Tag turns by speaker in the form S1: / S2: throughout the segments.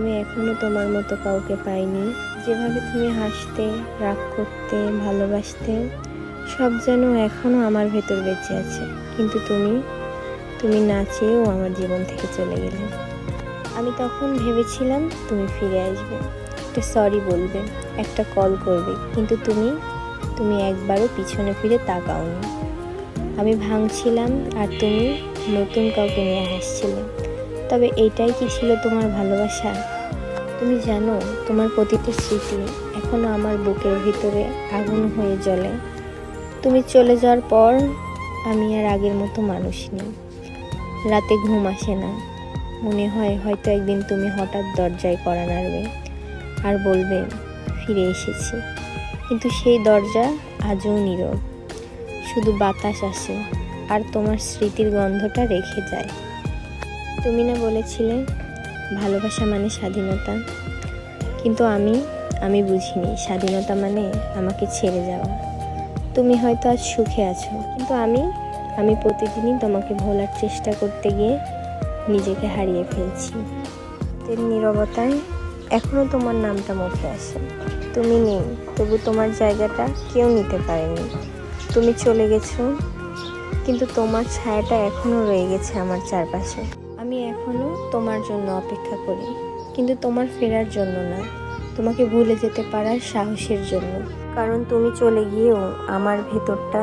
S1: আমি এখনও তোমার মতো কাউকে পাইনি। যেভাবে তুমি হাসতে, রাগ করতে, ভালোবাসতে, সব যেন এখনও আমার ভেতর বেঁচে আছে। কিন্তু তুমি তুমি না চেয়েও আমার জীবন থেকে চলে গেলে। আমি তখন ভেবেছিলাম তুমি ফিরে আসবে। একটা সরি বলবে, একটা কল করবে। কিন্তু তুমি তুমি একবারও পিছনে ফিরে তাকাওনি। আমি ভাঙছিলাম আর তুমি নতুন কাউকে নিয়ে হাসছিলে। তবে এইটাই কি ছিল তোমার ভালোবাসা? তুমি জানো, তোমার প্রতিটি স্মৃতি এখনও আমার বুকের ভিতরে আগুন হয়ে জ্বলে। তুমি চলে যাওয়ার পর আমি আর আগের মতো মানুষ নেই। রাতে ঘুম আসে না। মনে হয় হয়তো একদিন তুমি হঠাৎ দরজায় করা নাড়বে আর বলবে, ফিরে এসেছি। কিন্তু সেই দরজা আজও নীরব। শুধু বাতাস আসে আর তোমার স্মৃতির গন্ধটা রেখে যায়। তুমি না বলেছিলে, ভালোবাসা মানে স্বাধীনতা। কিন্তু আমি আমি বুঝিনি, স্বাধীনতা মানে আমাকে ছেড়ে যাওয়া। তুমি হয়তো আজ সুখে আছো, কিন্তু আমি আমি প্রতিদিনই তোমাকে ভোলার চেষ্টা করতে গিয়ে নিজেকে হারিয়ে ফেলছি। নীরবতায় এখনও তোমার নামটা মুখে আসে। তুমি নেই, তবু তোমার জায়গাটা কেউ নিতে পারেনি। তুমি চলে গেছো, কিন্তু তোমার ছায়াটা এখনও রয়ে গেছে আমার চারপাশে। আমি এখনও তোমার জন্য অপেক্ষা করি, কিন্তু তোমার ফেরার জন্য না। তোমাকে ভুলে যেতে পারার সাহসের জন্য। কারণ তুমি চলে গিয়েও আমার ভেতরটা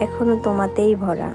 S1: এখনও তোমাতেই ভরা।